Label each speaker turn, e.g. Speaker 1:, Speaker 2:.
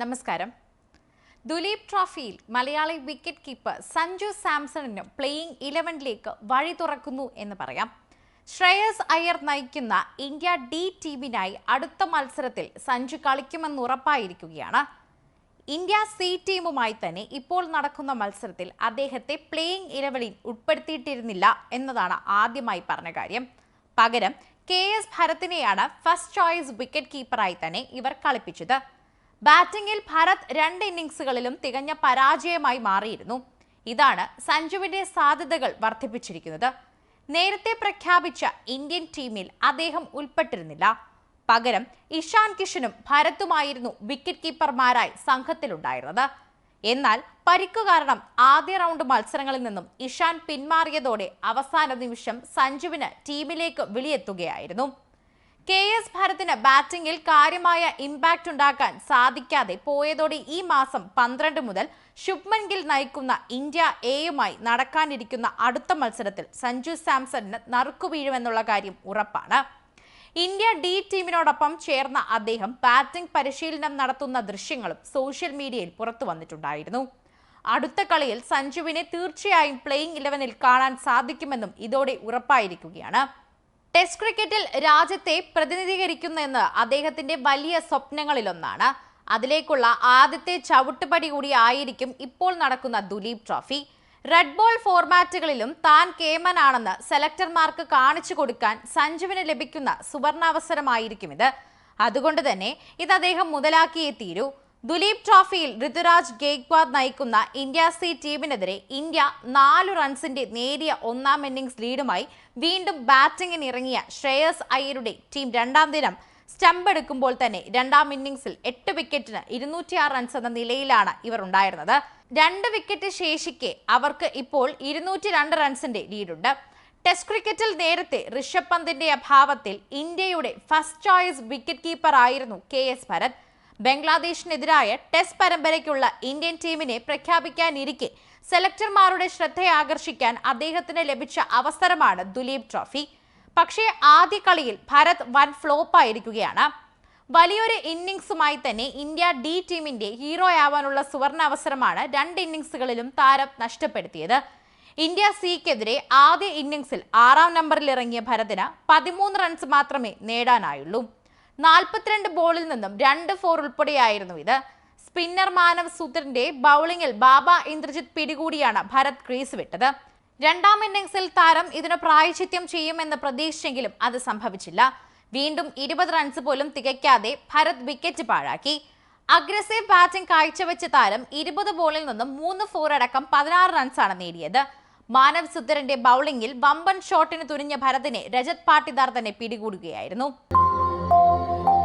Speaker 1: നമസ്കാരം. ദുലീപ് ട്രോഫിയിൽ Malayali wicket keeper Sanju സാംസണിന് പ്ലേയിങ് ഇലവനിലേക്ക് വഴി തുറക്കുന്നു എന്ന് പറയാം. ശ്രേയസ് അയ്യർ നയിക്കുന്ന ഇന്ത്യ ഡി ടീമിനായി അടുത്ത മത്സരത്തിൽ സഞ്ജു കളിക്കുമെന്ന് ഉറപ്പായിരിക്കുകയാണ്. ഇന്ത്യ സി ടീമുമായി തന്നെ ഇപ്പോൾ നടക്കുന്ന മത്സരത്തിൽ അദ്ദേഹത്തെ പ്ലേയിംഗ് ഇലവനിൽ ഉൾപ്പെടുത്തിയിട്ടിരുന്നില്ല എന്നതാണ് ആദ്യമായി പറഞ്ഞ കാര്യം. പകരം കെ എസ് ഭരത്തിനെയാണ് ഫസ്റ്റ് ചോയ്സ് വിക്കറ്റ് കീപ്പറായി തന്നെ ഇവർ കളിപ്പിച്ചത്. ബാറ്റിംഗിൽ ഭരത് രണ്ട് ഇന്നിംഗ്സുകളിലും തികഞ്ഞ പരാജയമായി മാറിയിരുന്നു. ഇതാണ് സഞ്ജുവിന്റെ സാധ്യതകൾ വർദ്ധിപ്പിച്ചിരിക്കുന്നത്. നേരത്തെ പ്രഖ്യാപിച്ച ഇന്ത്യൻ ടീമിൽ അദ്ദേഹം ഉൾപ്പെട്ടിരുന്നില്ല. പകരം ഇഷാൻ കിഷനും ഭരത്തുമായിരുന്നു വിക്കറ്റ് കീപ്പർമാരായി സംഘത്തിലുണ്ടായിരുന്നത്. എന്നാൽ പരിക്കു കാരണം ആദ്യ റൗണ്ട് മത്സരങ്ങളിൽ നിന്നും ഇഷാൻ പിന്മാറിയതോടെ അവസാന നിമിഷം സഞ്ജുവിന് ടീമിലേക്ക് വിളിയെത്തുകയായിരുന്നു. കെ എസ് ഭരത്തിന് ബാറ്റിംഗിൽ കാര്യമായ ഇമ്പാക്റ്റ് ഉണ്ടാക്കാൻ സാധിക്കാതെ പോയതോടെ ഈ മാസം പന്ത്രണ്ട് മുതൽ ശുഭ്മൻ ഗിൽ നയിക്കുന്ന ഇന്ത്യ എയുമായി നടക്കാനിരിക്കുന്ന അടുത്ത മത്സരത്തിൽ സഞ്ജു സാംസണിന് നറുക്കു വീഴുമെന്നുള്ള കാര്യം ഉറപ്പാണ്. ഇന്ത്യ ഡി ടീമിനോടൊപ്പം ചേർന്ന അദ്ദേഹം ബാറ്റിംഗ് പരിശീലനം നടത്തുന്ന ദൃശ്യങ്ങളും സോഷ്യൽ മീഡിയയിൽ പുറത്തു വന്നിട്ടുണ്ടായിരുന്നു. അടുത്ത കളിയിൽ സഞ്ജുവിനെ തീർച്ചയായും പ്ലേയിങ് ഇലവനിൽ കാണാൻ സാധിക്കുമെന്നും ഇതോടെ ഉറപ്പായിരിക്കുകയാണ്. ടെസ്റ്റ് ക്രിക്കറ്റിൽ രാജ്യത്തെ പ്രതിനിധീകരിക്കുന്നെന്ന് അദ്ദേഹത്തിന്റെ വലിയ സ്വപ്നങ്ങളിലൊന്നാണ്. അതിലേക്കുള്ള ആദ്യത്തെ ചവിട്ടുപടി കൂടി ആയിരിക്കും ഇപ്പോൾ നടക്കുന്ന ദുലീപ് ട്രോഫി. റെഡ് ബോൾ ഫോർമാറ്റുകളിലും താൻ കേമനാണെന്ന് സെലക്ടർമാർക്ക് കാണിച്ചു കൊടുക്കാൻ സഞ്ജുവിന് ലഭിക്കുന്ന സുവർണാവസരമായിരിക്കും ഇത്. അതുകൊണ്ട് തന്നെ ഇത് അദ്ദേഹം മുതലാക്കിയേ തീരൂ. ദുലീപ് ട്രോഫിയിൽ ഋതുരാജ് ഗേക്വാദ് നയിക്കുന്ന ഇന്ത്യ സി ടീമിനെതിരെ ഇന്ത്യ നാല് റൺസിന്റെ നേരിയ ഒന്നാം ഇന്നിംഗ്സ് ലീഡുമായി വീണ്ടും ബാറ്റിംഗിന് ഇറങ്ങിയ ശ്രേയസ് അയ്യരുടെ ടീം രണ്ടാം ദിനം സ്റ്റംപ് എടുക്കുമ്പോൾ തന്നെ രണ്ടാം ഇന്നിംഗ്സിൽ എട്ട് വിക്കറ്റിന് ഇരുന്നൂറ്റിയാറ് റൺസ് എന്ന നിലയിലാണ് ഇവർ ഉണ്ടായിരുന്നത്. രണ്ട് വിക്കറ്റ് ശേഷിക്കെ അവർക്ക് ഇപ്പോൾ ഇരുന്നൂറ്റി രണ്ട് റൺസിന്റെ ലീഡുണ്ട്. ടെസ്റ്റ് ക്രിക്കറ്റിൽ നേരത്തെ ഋഷഭ് പന്തിന്റെ അഭാവത്തിൽ ഇന്ത്യയുടെ ഫസ്റ്റ് ചോയ്സ് വിക്കറ്റ് കീപ്പർ ആയിരുന്നു കെ എസ് ഭരത്. ബംഗ്ലാദേശിനെതിരായ ടെസ്റ്റ് പരമ്പരയ്ക്കുള്ള ഇന്ത്യൻ ടീമിനെ പ്രഖ്യാപിക്കാനിരിക്കെ സെലക്ടർമാരുടെ ശ്രദ്ധയാകർഷിക്കാൻ അദ്ദേഹത്തിന് ലഭിച്ച അവസരമാണ് ദുലീപ് ട്രോഫി. പക്ഷേ ആദ്യ കളിയിൽ ഭരത് വൻ ഫ്ലോപ്പായിരിക്കുകയാണ്. വലിയൊരു ഇന്നിംഗ്സുമായി തന്നെ ഇന്ത്യ ഡി ടീമിന്റെ ഹീറോയാവാനുള്ള സുവർണ അവസരമാണ് രണ്ട് ഇന്നിംഗ്സുകളിലും താരം നഷ്ടപ്പെടുത്തിയത്. ഇന്ത്യ സിക്കെതിരെ ആദ്യ ഇന്നിംഗ്സിൽ ആറാം നമ്പറിൽ ഇറങ്ങിയ ഭരതിന് പതിമൂന്ന് റൺസ് മാത്രമേ നേടാനായുള്ളൂ. നാൽപ്പത്തിരണ്ട് ബോളിൽ നിന്നും രണ്ട് ഫോർ ഉൾപ്പെടെയായിരുന്നു ഇത്. സ്പിന്നർ മാനവ് സൂത്രന്റെ ബൗളിംഗിൽ ബാബ ഇന്ദ്രജിത് പിടികൂടിയാണ് ഭരത് ക്രീസ് വിട്ടത്. രണ്ടാം ഇന്നിംഗ്സിൽ താരം ഇതിന് പ്രായച്ചിത്യം ചെയ്യുമെന്ന് പ്രതീക്ഷിച്ചെങ്കിലും അത് സംഭവിച്ചില്ല. വീണ്ടും ഇരുപത് റൺസ് പോലും തികയ്ക്കാതെ ഭരത് വിക്കറ്റ് പാഴാക്കി. അഗ്രസീവ് ബാറ്റിംഗ് കാഴ്ചവെച്ച താരം ഇരുപത് ബോളിൽ നിന്നും മൂന്ന് ഫോർ അടക്കം പതിനാറ് റൺസാണ് നേടിയത്. മാനവ് സുന്ദരന്റെ ബൗളിംഗിൽ വമ്പൻ ഷോട്ടിന് തുനിഞ്ഞ ഭരതിനെ രജത് പാട്ടിദാർ തന്നെ പിടികൂടുകയായിരുന്നു. Música